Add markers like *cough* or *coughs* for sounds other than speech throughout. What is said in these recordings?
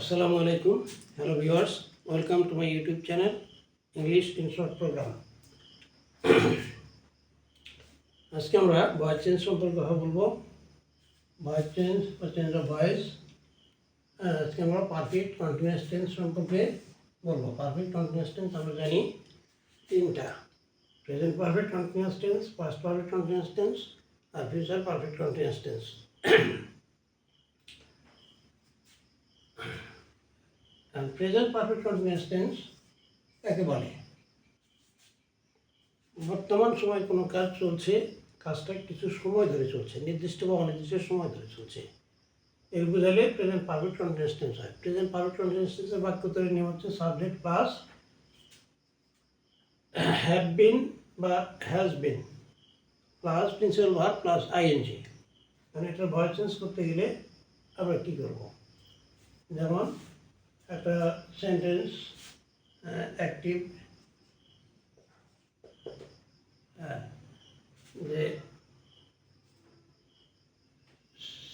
আসসালামু আলাইকুম hello viewers welcome to my YouTube channel English in short program আজকে আমরা ভয়েস চেঞ্জ সম্পর্কে কথা বলব। ভয়েস চেঞ্জ বা চেঞ্জ অফ ভয়েস আজকে আমরা পারফেক্ট কন্টিনিউয়াস টেন্স সম্পর্কে বলব। পারফেক্ট কন্টিনিউয়াস টেন্স আমরা জানি তিনটা। Present perfect continuous tense past perfect continuous tense আর ফিউচার পারফেক্ট কন্টিনিউয়াস টেন্স আর প্রেজেন্ট পারফেক্ট কন্টিনিউয়াস টেন্স কাকে বলে। বর্তমান সময় কোনো কাজ চলছে, কাজটা কিছু সময় ধরে চলছে, নির্দিষ্ট বা অনির্দিষ্ট সময় ধরে চলছে। এর বোঝালে প্রেজেন্ট পারফেক্ট কন্টিনিউয়াস টেন্স হয়। প্রেজেন্ট পারফেক্ট কন্টিনিউয়াস টেন্সের বাক্য তৈরি নিয়ম হচ্ছে সাবজেক্ট প্লাস হ্যাভ বিন বা has been plus principal verb plus ING মানে এটা ভয়েস চেঞ্জ করতে গেলে আমরা কী করব? যেমন একটা সেন্টেন্স অ্যাক্টিভ যে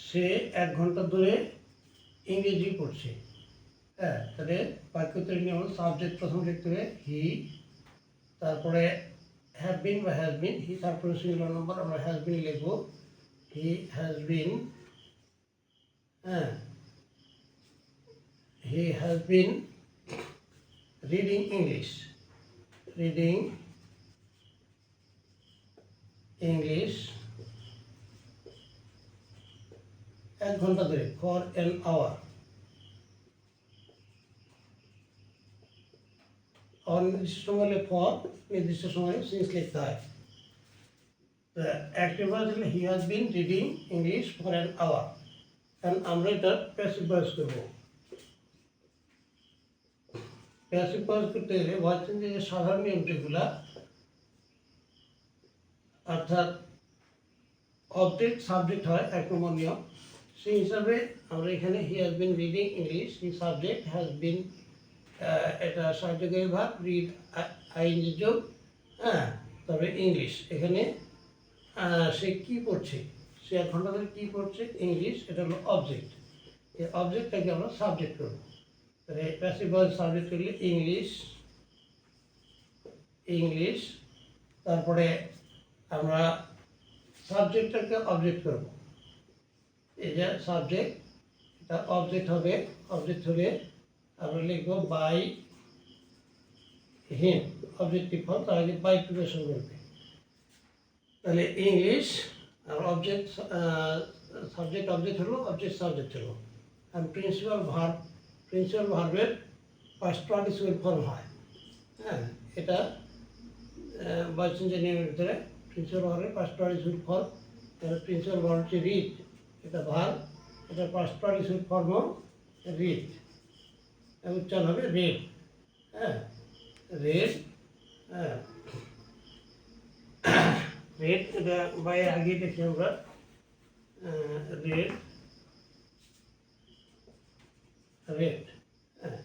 সে এক ঘণ্টা ধরে ইংরেজি পড়ছে। হ্যাঁ তাহলে বাক্য তৈরি সাবজেক্ট প্রথম লিখতে হবে হি তারপরে হ্যাভ বিন বা হ্যাজ বিন হি তারপরে সিঙ্গুলার নম্বর আমরা হ্যাজ বিন লিখব। হি হ্যাজ বিন হ্যাঁ he has been reading English. Reading English. এক ঘণ্টা ধরে ফর এন আওয়ার অনির্দিষ্ট সময় হলে ফর নির্দিষ্ট সময়ে সিন্স লিখতে হয়। অ্যাক্টিভ ভয়েস হলে he has been reading English for an hour কারণ আমরা এটা প্যাসিভ ভয়েস করব। প্যাসিভ ভয়েস করতে গেলে ভয়েস যে সাধারণ নিয়ম যেগুলা অর্থাৎ অবজেক্ট সাবজেক্ট হয় এক নম্বর নিয়ম সেই হিসাবে আমরা এখানে he has been reading English he subject has been এটা সাহায্যকারী ভাব রিড আইনজি যোগ হ্যাঁ তবে ইংলিশ এখানে সে কী পড়ছে, সে এক ঘণ্টা ধরে কী পড়ছে ইংলিশ এটা হলো অবজেক্ট এই অবজেক্টটাকে আমরা সাবজেক্ট করব তাহলে প্যাসিভ সাবজেক্ট করলে ইংলিশ ইংলিশ তারপরে আমরা সাবজেক্টটাকে অবজেক্ট করব। এই যে সাবজেক্ট এটা অবজেক্ট হবে। অবজেক্ট হলে আমরা লিখব বাই হিম অবজেক্টিভ ফর্ম তার আগে বাই প্রিপারেশন করবে তাহলে ইংলিশ আর অবজেক্ট সাবজেক্ট অবজেক্ট হলো অবজেক্ট সাবজেক্ট হলো। আর প্রিন্সিপাল ভার্ব প্রিন্সিপাল ভার্বের পাস্ট পার্টিসিপেল ফর্ম হয়। হ্যাঁ এটা বয়স ইঞ্জিনিয়ারিংয়ের ভিতরে প্রিন্সিপাল ভার্বের পাস্ট পার্টিসিপেল ফর্ম এটা প্রিন্সিপাল ভার্ব হচ্ছে রিড এটা ভার্ব, এটা পাস্ট পার্টিসিপেল ফর্ম রিড উচ্চারণ হবে রেড হ্যাঁ রেড হ্যাঁ। *coughs* রেড এটা বাইরে আগে দেখি আমরা। রেড রেড হ্যাঁ।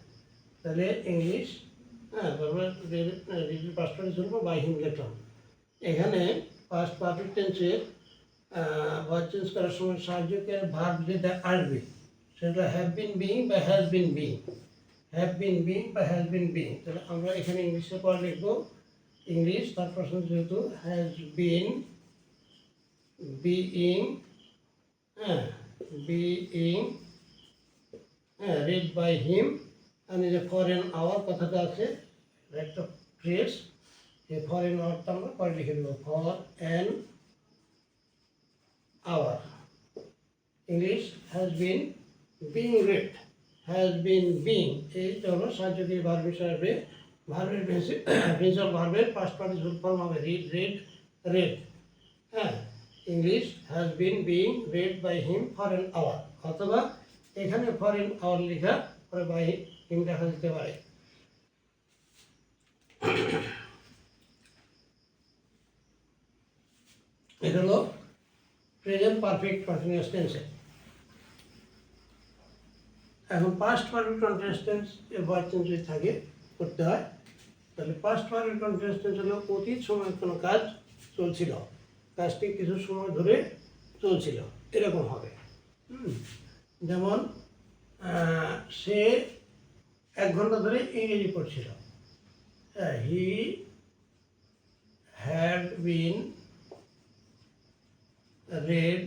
তাহলে ইংলিশ হ্যাঁ তারপরে রিডির পাস্ট শুনব বাই হিম এখানে পাস্ট পারফেক্ট টেন্সের ভয়েস চেঞ্জ করার সময় সাহায্যকে ভার্ব যেটা আসবে, সেটা হ্যাভ বিন বিং বা has been being have been being বা হ্যাজ বিন বিং তাহলে আমরা এখানে ইংলিশে পর লিখব, ইংলিশ তারপর যেহেতু হ্যাজ বিন বিইং হ্যাঁ বিইং হ্যাঁ রিড বাই হিম আমি যে ফরেন আওয়ার কথাটা আছে একটা ফ্রেস এই ফরেন আওয়ারটা আমরা পরে লিখে দেবো for an hour English has been being read has been being এইটা হলো সাহায্যকারী ভার্ব হিসাবে ভার্বের প্রিন্সিপাল ভার্বের পাস্ট পার্টিসিপল ফর্ম হবে রিড রেড রেড হ্যাঁ English has been being read by him for an hour অথবা এখানে ফরেন আওয়ার লেখা পরে বাই হিম দেখা যেতে পারে। এটা হলো প্রেজেন্ট পারফেক্ট কন্টিনিউয়াস টেন্সে এখন পাস্ট পারফেক্ট কন্টিনিউয়াস টেন্স এর ভয়েস চেঞ্জ যদি থাকে, করতে হয়, তাহলে পাস্ট পারফেক্ট কন্টিনিউয়াস টেন্স হলো অতীত সময় কোনো কাজ চলছিল। কাজটি কিছু সময় ধরে চলছিল। এরকম হবে। হুম। যেমন সে এক ঘণ্টা ধরে ইংরেজি পড়ছিল। He had been read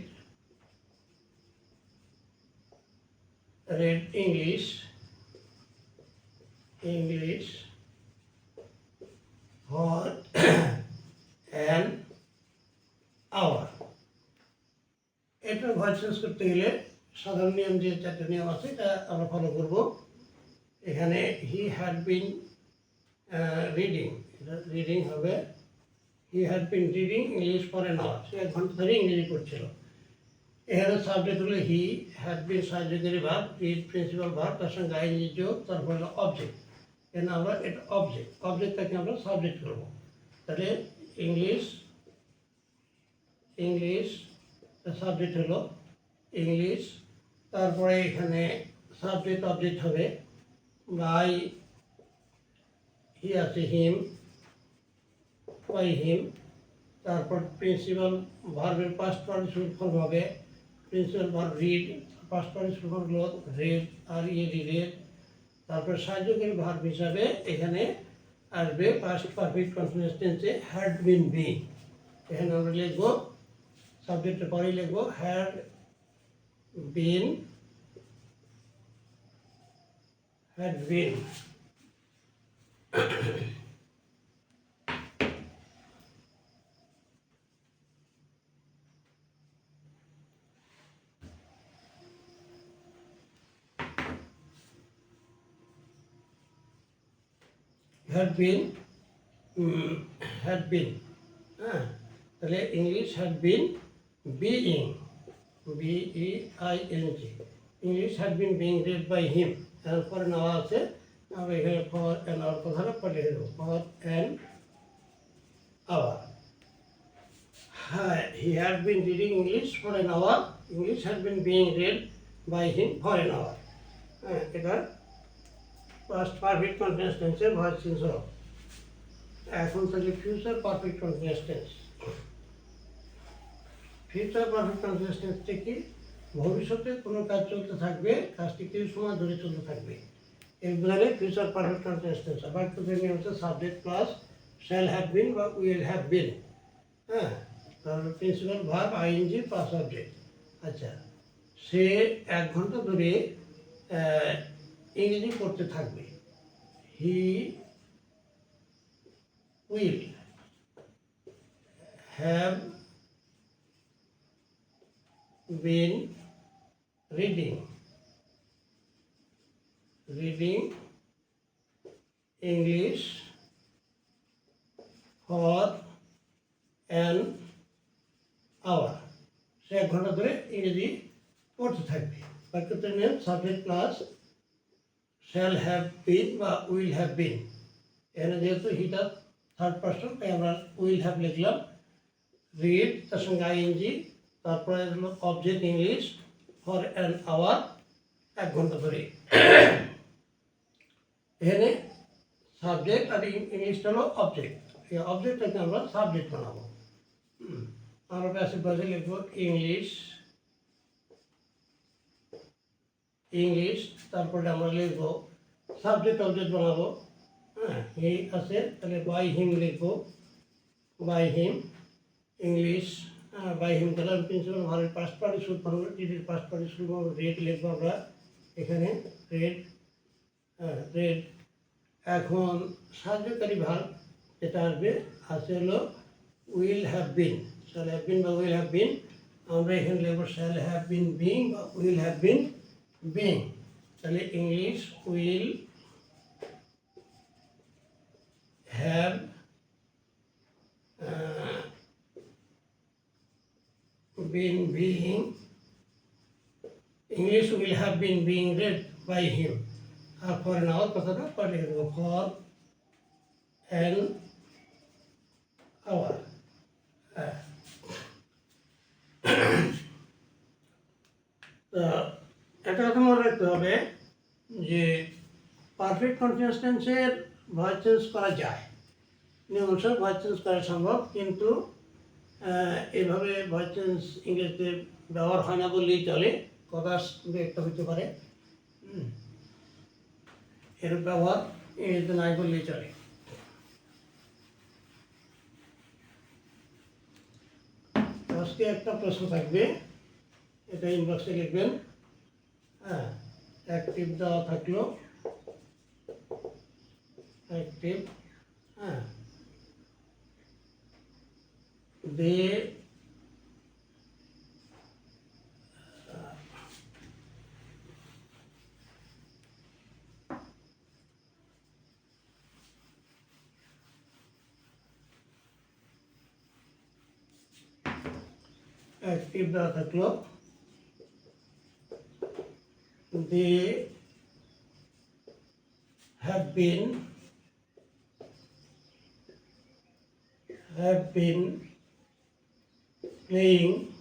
read English English for an hour এটা ভয়েস করতে গেলে সাধারণ নিয়ম যে চারটে নিয়ম আছে, এটা আমরা ফলো করব। এখানে he had been reading reading হবে he had been reading English for hour সে এক ঘণ্টা ধরে ইংরেজি পড়ছিল। এখানে সাবজেক্ট হলো হি হ্যাড বিন সাহায্যকারী ভাব রিড প্রিন্সিপাল ভাব তার সঙ্গে আইনি যোগ তারপর হলো অবজেক্ট এখানে আমরা এটা অবজেক্ট অবজেক্টটাকে আমরা সাবজেক্ট করব। তাহলে ইংলিশ ইংলিশ সাবজেক্ট হলো ইংলিশ তারপরে এখানে সাবজেক্ট অবজেক্ট হবে বাই হি আছে হিম বাই হিম তারপর প্রিন্সিপাল ভার্বের পাস্ট পার্টিসিপেট হবে principal verb read past participate হলো রেড আর ইয়ে রেড তারপর সাহায্যকারী ভার্ব হিসাবে এখানে আসবে পাস্ট পারফেক্ট কন্টিনিউয়াস টেন্সে হ্যাড বিন বি এখানে আমরা লিখব সাবজেক্টের পরেই লিখব had been had been had been um, had been হ্যাঁ তাহলে English had been being g. English had been being read by him. এরপরে নেওয়া আছে আমরা এখানে ফর অ্যান আওয়ার কথাটা পরে দেবো। ফর অ্যান আওয়ার হ্যাঁ he had been reading English for an hour English had been being read by him for an hour হ্যাঁ এটা পাস্ট পারফেক্ট টেন্সের ভয়েস চেঞ্জ এখন তাহলে future perfect continuous tense future perfect continuous টেন্সটা কি, ভবিষ্যতে কোনো কাজ চলতে থাকবে, কাজটি কিছু সময় ধরে চলতে থাকবে। এর বোঝালে ফিউচার পারফেক্ট কন্টিনিউয়াস টেন্স আবার তো নিয়ম হচ্ছে subject plus shall have been বা উইল হ্যাভ বিন হ্যাঁ তারপর principal verb ING plus subject আচ্ছা সে এক ঘণ্টা ধরে ইংরেজি পড়তে থাকবে। He will have been reading reading English for an hour সে এক ঘণ্টা ধরে ইংরেজি পড়তে থাকবে। বাক্যতে নেন subject plus shall have been বা উইল হ্যাভ বিন এখানে যেহেতু হিটা থার্ড পার্সন তাই আমরা উইল হ্যাভ লিখলাম। রিড তার সঙ্গে আইএনজি তারপরে হলো object English for an hour এক ঘণ্টা ধরে। এখানে সাবজেক্ট আর ইং- ইংলিশটা হলো অবজেক্ট এই অবজেক্টটাকে আমরা সাবজেক্ট বানাবো। হুম। আমরা প্যাসিভ ভাষায় লিখব ইংলিশ ইংলিশ তারপরে আমরা লিখব সাবজেক্ট অবজেক্ট বানাবো। হ্যাঁ হি আছে, তাহলে বাই হিম লিখব। By him English by him তাহলে প্রিন্সিপাল পাঁচ পাড়ি সুদ বানাবো টিটির পাড়ি সুদ রেড লিখব আমরা এখানে রেড হ্যাঁ রেড। এখন সাহায্যকারী ভাগ যেটা আসবে, আছে হলো will have been, shall have been বা উইল হ্যাভ বিন। আমরা এখানে লিখব শ্যাল হ্যাভ বিন বিং বা উইল হ্যাভ বিন বিং। তাহলে English will have been being English will have been being read by him R for an hour কথাটা পরে লিখে দেবো ফর অ্যান আওয়ার তা একটা কথা মনে রাখতে হবে যে পারফেক্ট কন্টিনিউয়াস টেন্সের ভয়েস চেঞ্জ করা যায়। নিয়ম অনুসারে ভয়েস চেঞ্জ করা সম্ভব কিন্তু আহ, এভাবে ভয়েস চেঞ্জ ইংরেজিতে ব্যবহার হয় না বললেই চলে কথা একটা হতে পারে। এর ব্যবহার ইংরেজিতে নাই বললেই চলে। আজকে একটা প্রশ্ন থাকবে, এটা ইনবক্সে লিখবেন। হ্যাঁ অ্যাক্টিভ দেওয়া থাকল। অ্যাক্টিভ হ্যাঁ। দে অ্যাক্টিভ দেওয়া থাকল they have been have been playing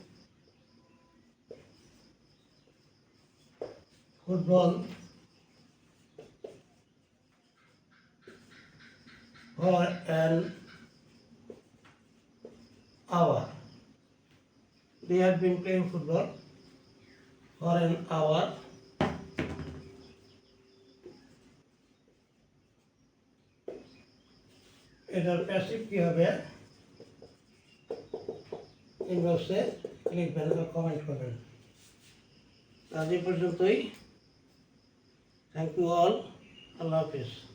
football for an hour. They have been playing football for an hour. এটার প্যাসিভ কী হবে ইনবক্সে লিখবেন বা কমেন্ট করবেন। আজ এই পর্যন্তই। থ্যাংক ইউ অল আল্লাহ হাফিজ।